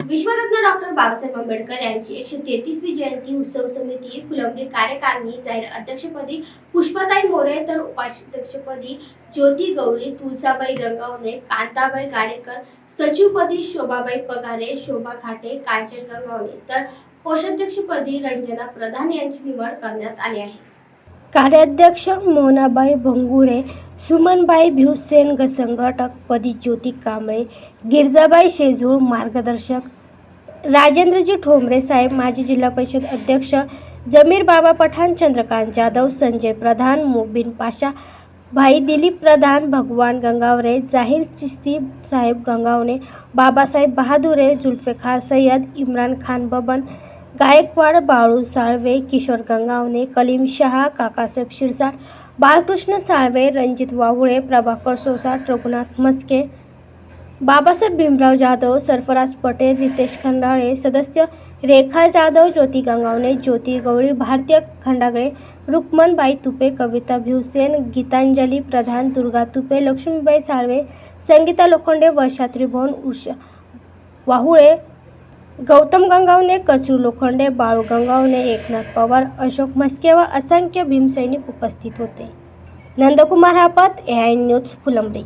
विश्वरत्न doctor Babasaheb Ambedkar यांची एकशे तेहतीसवी जयंती उत्सव समिती फुलंब्री कार्यकारिणी जाहीर अध्यक्षपदी पुष्पाताई मोरे तर उपाध्यक्षपदी ज्योती गवळी तुलसाबाई गंगावणे कांताबाई गाडेकर सचिवपदी शोभाबाई पगारे शोभा घाटे कांचन गंगावणे तर कोषाध्यक्षपदी रंजना प्रधान यांची निवड करण्यात आली आहे. कार्याध्यक्ष मोनाबाई भंगुरे सुमनबाई भिवसेन ग संघटकपदी ज्योती कांबळे गिरजाबाई शेजूळ मार्गदर्शक राजेंद्रजी ठोंबरे साहेब माजी जिल्हा परिषद अध्यक्ष जमीर बाबा पठाण चंद्रकांत जाधव संजय प्रधान मुबिन पाशा भाई दिलीप प्रधान भगवान गंगावरे जाहीर चिस्ती साहेब गंगावणे बाबासाहेब बहादुरे जुल्फेखार सय्यद इम्रान खान बबन गायकवाड बाळू साळवे किशोर गंगावणे कलीम शहा काकासाहेब शिरसाट बाळकृष्ण साळवे रणजित वाहुळे प्रभाकर सोसाट रघुनाथ मस्के बाबासाहेब भीमराव जाधव सरफराज पटेल रितेश खंडाळे सदस्य रेखा जाधव ज्योती गंगावणे ज्योती गवळी भारतीय खंडागळे रुक्मनबाई तुपे कविता भिवसेन गीतांजली प्रधान दुर्गा तुपे लक्ष्मीबाई साळवे संगीता लोखंडे वर्षा त्रिभुवन उषा वाहुळे गौतम गंगावणे कचरू लोखंडे बाळू गंगावणे एकनाथ पवार अशोक म्हस्के व असंख्य भीमसैनिक उपस्थित होते. Nandkumar Hapat A I news Phulambri.